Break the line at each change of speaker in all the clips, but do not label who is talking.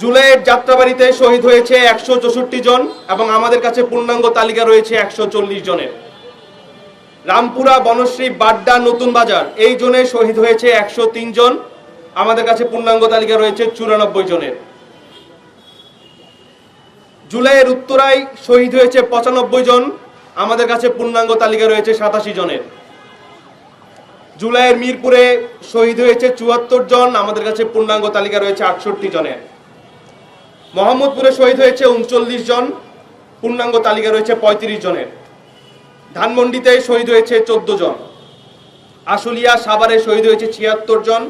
জুলাইয়ের যাত্রাবাড়িতে শহীদ হয়েছে একশো চৌষট্টি জন এবং আমাদের কাছে পূর্ণাঙ্গ তালিকা রয়েছে একশো চল্লিশ জনের। রামপুরা, বনশ্রী, বাড্ডা, নতুন বাজার, এই জোনে শহীদ হয়েছে একশো তিন জন। আমাদের কাছে পূর্ণাঙ্গ তালিকা রয়েছে চুরানব্বই জনের। জুলাইয়ের উত্তরায় শহীদ হয়েছে পঁচানব্বই জন। আমাদের কাছে পূর্ণাঙ্গ তালিকা রয়েছে সাতাশি জনের। জুলাইয়ের মিরপুরে শহীদ হয়েছে চুয়াত্তর জন। আমাদের কাছে পূর্ণাঙ্গ তালিকা রয়েছে আটষট্টি জনের। মোহাম্মদপুরে শহীদ হয়েছে উনচল্লিশ জন। পূর্ণাঙ্গ তালিকা রয়েছে পঁয়ত্রিশ জনের। ধানমন্ডিতে শহীদ হয়েছে চোদ্দ জন। আশুলিয়া সাভারে শহীদ হয়েছে ছিয়াত্তর জন।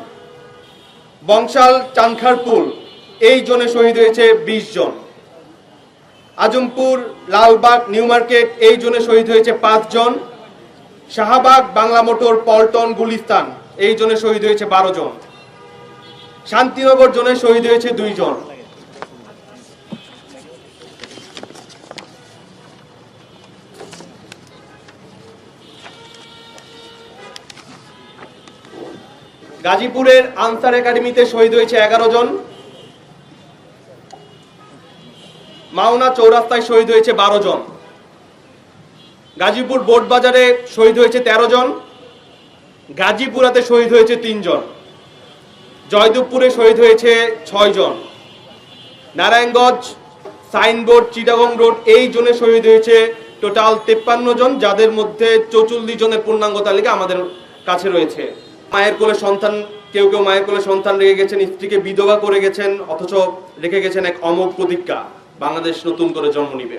বংশাল চানখারপুল এই জনে শহীদ হয়েছে বিশ জন। আজমপুর, লালবাগ, নিউ মার্কেট, এই জনে শহীদ হয়েছে পাঁচজন শাহবাগ, বাংলা মোটর, পল্টন, গুলিস্তান, এই জনে শহীদ হয়েছে বারো জন। শান্তিনগর জনে শহীদ হয়েছে দুই জন। গাজীপুরের আনসার একাডেমিতে শহীদ হয়েছে এগারো জন। মাওনা চৌরাস্তায় শহীদ হয়েছে বারো জন। গাজীপুর বোর্ড বাজারে শহীদ হয়েছে ১৩ জন। গাজীপুরাতে শহীদ হয়েছে তিনজন জয়দেবপুরে শহীদ হয়েছে ছয় জন। নারায়ণগঞ্জ, সাইনবোর্ড, চিটাগং রোড, এই জোনে শহীদ হয়েছে টোটাল তেপ্পান্ন জন, যাদের মধ্যে চৌচল্লিশ জনের পূর্ণাঙ্গ তালিকা আমাদের কাছে রয়েছে। মায়ের কোলে সন্তান, কেউ কেউ মায়ের কোলে সন্তান রেখে গেছেন, স্ত্রীকে বিধবা করে গেছেন, অথচ রেখে গেছেন এক অমোঘ প্রতিজ্ঞা, বাংলাদেশ নতুন করে জন্ম নিবে।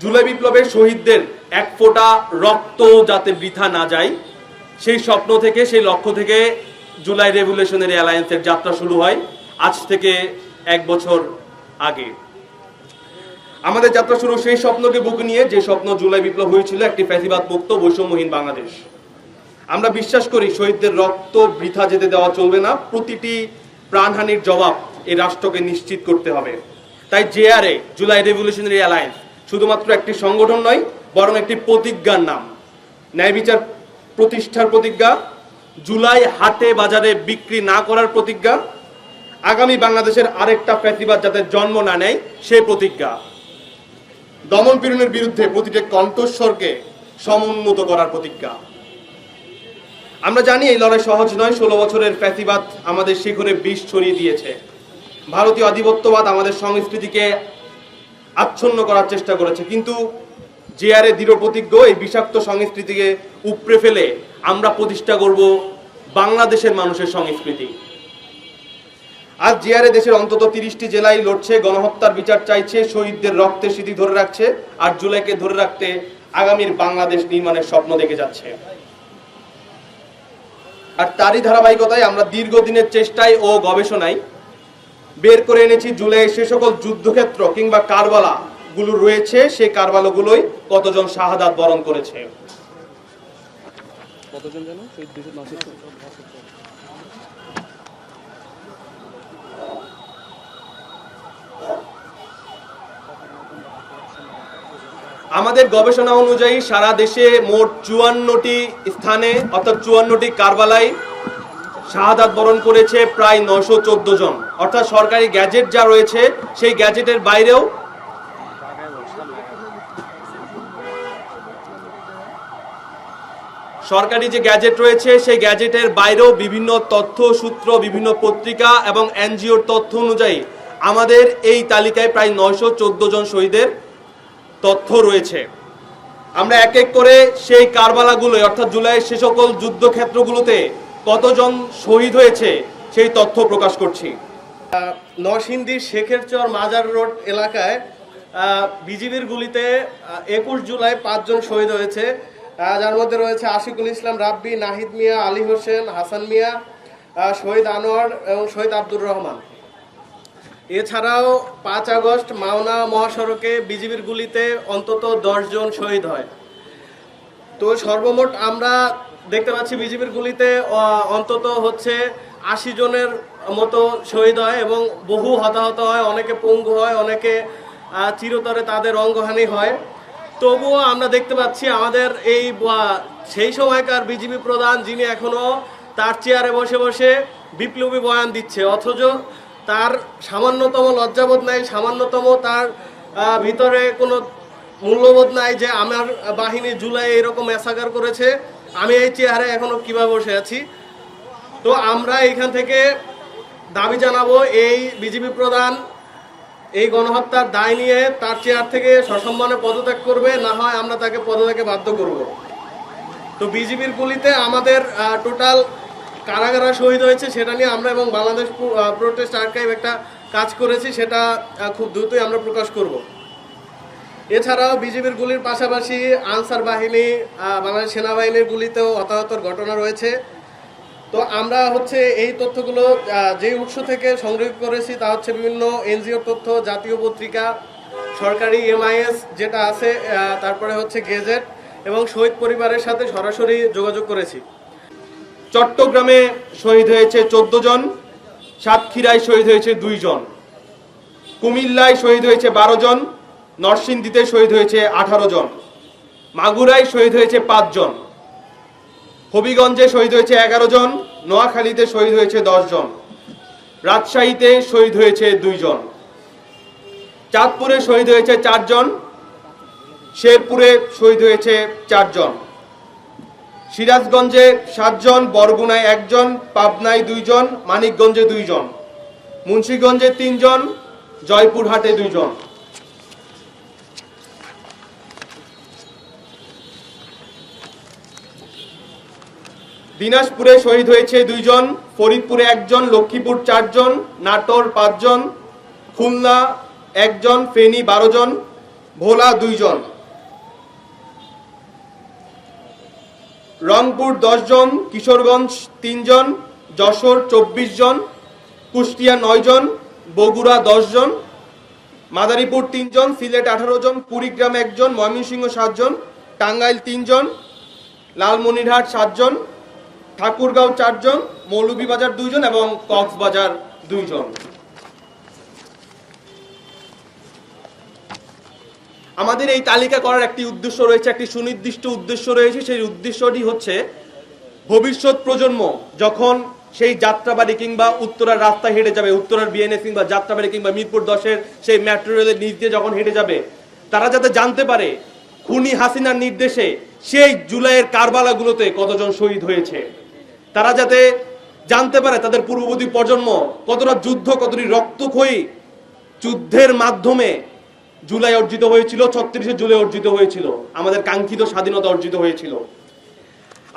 জুলাই বিপ্লবের শহীদদের এক ফোঁটা রক্ত যাতে বৃথা না যায়, সেই স্বপ্ন থেকে, সেই লক্ষ্য থেকে জুলাই রেভুলেশনারি অ্যালায়েন্সের যাত্রা শুরু হয়, আজ থেকে এক বছর আগে। আমাদের যাত্রা শুরু সেই স্বপ্নকে বুকে নিয়ে, যে স্বপ্ন জুলাই বিপ্লব হয়েছিল, একটি ফ্যাসিবাদ মুক্ত বৈষম্যহীন বাংলাদেশ। আমরা বিশ্বাস করি শহীদদের রক্ত বৃথা যেতে দেওয়া চলবে না। প্রতিটি প্রাণহানির জবাব এই রাষ্ট্রকে নিশ্চিত করতে হবে। তাই জেআরএ, জুলাই রেভলিউশনারি অ্যালায়েন্স, শুধুমাত্র একটি সংগঠন নয়, বরং একটি প্রতিজ্ঞার নাম। ন্যায় বিচার প্রতিষ্ঠার প্রতিজ্ঞা, জুলাই হাটে বাজারে বিক্রি না করার প্রতিজ্ঞা, আগামী বাংলাদেশের আরেকটা ফ্যাসিবাদ যাতে জন্ম না নেয়, সেই প্রতিজ্ঞা। দমন পীড়নের বিরুদ্ধে প্রতিটি কণ্ঠস্বরকে সমুন্নত করার প্রতিজ্ঞা। আমরা জানি এই লড়াই সহজ নয়, ষোলো বছরের ফ্যাসিবাদ আমাদের শিখরে বিষ ছড়িয়ে দিয়েছে। ভারতীয় আধিপত্যবাদ আমাদের সংস্কৃতিকে আচ্ছন্ন করার চেষ্টা করেছে, কিন্তু জেআরে দৃঢ় প্রতিজ্ঞ এই বিষাক্ত সংস্কৃতিকে উপড়ে ফেলে আমরা প্রতিষ্ঠা করব বাংলাদেশের মানুষের সংস্কৃতি। আজ জিয়ারে দেশের অন্তত তিরিশটি জেলায় লড়ছে, গণহত্যার বিচার চাইছে, শহীদদের রক্তের স্মৃতি ধরে রাখছে, আর জুলাইকে ধরে রাখতে আগামীর বাংলাদেশ নির্মাণের স্বপ্ন দেখে যাচ্ছে। আর তারই ধারাবাহিকতায় আমরা দীর্ঘদিনের চেষ্টায় ও গবেষণায় বের করে এনেছি জুলাইয়ের সে সকল যুদ্ধক্ষেত্র কিংবা কারবালা গুলো রয়েছে সেই কারবালাগুলোই কতজন শাহাদাত বরণ করেছে?
কতজন শহীদ দুশো নশো
আমাদের গবেষণা অনুযায়ী সারা দেশে মোট চুয়ান্নটি স্থানে, অর্থাৎ চুয়ান্নটি কারবালায় শাহাদাত বরণ করেছে প্রায় নশো চোদ্দ জন। অর্থাৎ সরকারি গ্যাজেট যা রয়েছে, সেই গ্যাজেটের বাইরেও সরকারি যে গ্যাজেট রয়েছে, সেই গ্যাজেটের বাইরেও বিভিন্ন তথ্য সূত্র বিভিন্ন পত্রিকা এবং এনজিওর তথ্য অনুযায়ী আমাদের এই তালিকায় প্রায় নয়শো চোদ্দ জন শহীদের তথ্য রয়েছে। আমরা এক এক করে সেই কারবালাগুলোয়, অর্থাৎ জুলাইয়ের সে সকল যুদ্ধক্ষেত্রগুলোতে কতজন শহীদ হয়েছে সেই তথ্য প্রকাশ করছি। নরসিংদীর শেখেরচর মাজার রোড এলাকায় বিজিবির গুলিতে একুশ জুলাই পাঁচজন শহীদ হয়েছে। যার মধ্যে রয়েছে আশিকুল ইসলাম, রাব্বি, নাহিদ মিয়া, আলী হোসেন, হাসান মিয়া শহীদ আনোয়ার এবং শহীদ আব্দুর রহমান। এছাড়াও পাঁচ আগস্ট মাওনা মহাসড়কে বিজিবির গুলিতে অন্তত জন শহীদ হয়। তো সর্বমোট আমরা দেখতে পাচ্ছি বিজিবির গুলিতে অন্তত হচ্ছে আশি জনের মতো শহীদ হয় এবং বহু হতাহত হয়, অনেকে পঙ্গু হয়, অনেকে চিরতরে তাদের অঙ্গহানি হয়। তবুও আমরা দেখতে পাচ্ছি আমাদের এই সেই সময়কার বিজিবি প্রধান যিনি এখনও তার চেয়ারে বসে বসে
বিপ্লবী বয়ান দিচ্ছে। অথচ তার সামান্যতম লজ্জাবোধ নাই, সামান্যতম তার ভিতরে কোনো মূল্যবোধ নাই যে আমার বাহিনী জুলাই এরকম অ্যাসাগার করেছে। আমি এই চেয়ারে এখনও কীভাবে বসে আছি? তো আমরা এখান থেকে দাবি জানাব, এই বিজেপি প্রধান এই গণহত্যার দায় নিয়ে তার চেয়ার থেকে সসম্মানে পদত্যাগ করবে, না হয় আমরা তাকে পদত্যাগে বাধ্য করব। তো বিজেপির গুলিতে আমাদের টোটাল কারা কারা শহীদ হয়েছে, সেটা নিয়ে আমরা এবং বাংলাদেশ প্রোটেস্ট আর্কাইভ একটা কাজ করেছি, সেটা খুব দ্রুতই আমরা প্রকাশ করব। এছাড়াও বিজেপির গুলির পাশাপাশি আনসার বাহিনী বাংলাদেশ সেনাবাহিনীর গুলিতেও হতাহতর ঘটনা রয়েছে। তো আমরা হচ্ছে এই তথ্যগুলো যে উৎস থেকে সংগ্রহ করেছি তা হচ্ছে বিভিন্ন এনজিও তথ্য, জাতীয় পত্রিকা, সরকারি এমআইএস যেটা আছে তারপরে হচ্ছে গেজেট এবং শহীদ পরিবারের সাথে সরাসরি যোগাযোগ করেছি।
চট্টগ্রামে শহীদ হয়েছে চোদ্দ জন সাতক্ষীরায় শহীদ হয়েছে দুই জন কুমিল্লায় শহীদ হয়েছে বারো জন নরসিংদীতে শহীদ হয়েছে আঠারো জন মাগুরায় শহীদ হয়েছে পাঁচ জন হবিগঞ্জে শহীদ হয়েছে এগারো জন নোয়াখালীতে শহীদ হয়েছে দশ জন রাজশাহীতে শহীদ হয়েছে দুই জন চাঁদপুরে শহীদ হয়েছে চারজন শেরপুরে শহীদ হয়েছে চারজন সিরাজগঞ্জে সাতজন, বরগুনায় একজন, পাবনায় দুইজন, মানিকগঞ্জে দুইজন, মুন্সীগঞ্জে তিনজন, জয়পুরহাটে দুইজন। দিনাজপুরে শহীদ হয়েছে দুইজন, ফরিদপুরে একজন, লক্ষ্মীপুর চারজন, নাটোর পাঁচজন, খুলনা একজন, ফেনী বারো জন ভোলা দুইজন। রংপুর দশ জন কিশোরগঞ্জ তিনজন, যশোর চব্বিশ জন কুষ্টিয়া নয় জন বগুড়া দশ জন মাদারীপুর তিনজন, সিলেট আঠারো জন কুড়িগ্রাম একজন, ময়মনসিংহ সাতজন, টাঙ্গাইল তিনজন, লালমনিরহাট সাতজন, ঠাকুরগাঁও চারজন, মৌলভীবাজার দুইজন এবং কক্সবাজার দুইজন। আমাদের এই তালিকা করার একটি উদ্দেশ্য রয়েছে, একটি সুনির্দিষ্ট উদ্দেশ্য রয়েছে। সেই উদ্দেশ্যটি হচ্ছে ভবিষ্যৎ প্রজন্ম যখন সেই যাত্রাবাড়ি কিংবা উত্তরার রাস্তায় হেঁটে যাবে, উত্তরার বিএনএস কিংবা যাত্রাবাড়ি কিংবা মিরপুর দশের সেই মেট্রো রেলের নিচ দিয়ে যখন হেঁটে যাবে, তারা যাতে জানতে পারে খুনি হাসিনার নির্দেশে সেই জুলাইয়ের কারবালাগুলোতে কতজন শহীদ হয়েছে। তারা যাতে জানতে পারে তাদের পূর্ববর্তী প্রজন্ম কতটা যুদ্ধ, কতটি রক্তক্ষয়ী যুদ্ধের মাধ্যমে জুলাই অর্জিত হয়েছিল, ছত্রিশে জুলাই অর্জিত হয়েছিল। আমাদের কাঙ্ক্ষিত স্বাধীনতা অর্জিত হয়েছিল।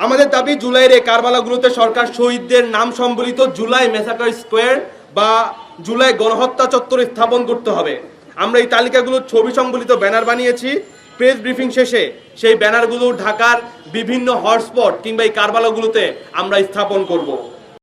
আমাদের দাবি, জুলাইয়ের এই কারবালাগুলোতে সরকার শহীদদের নাম সম্বলিত জুলাই মেসাকার স্কোয়ার বা জুলাই গণহত্যা চত্বর স্থাপন করতে হবে। আমরা এই তালিকাগুলোর ছবি সম্বলিত ব্যানার বানিয়েছি। প্রেস ব্রিফিং শেষে সেই ব্যানারগুলো ঢাকার বিভিন্ন হটস্পট কিংবা এই কারবালাগুলোতে আমরা স্থাপন করব।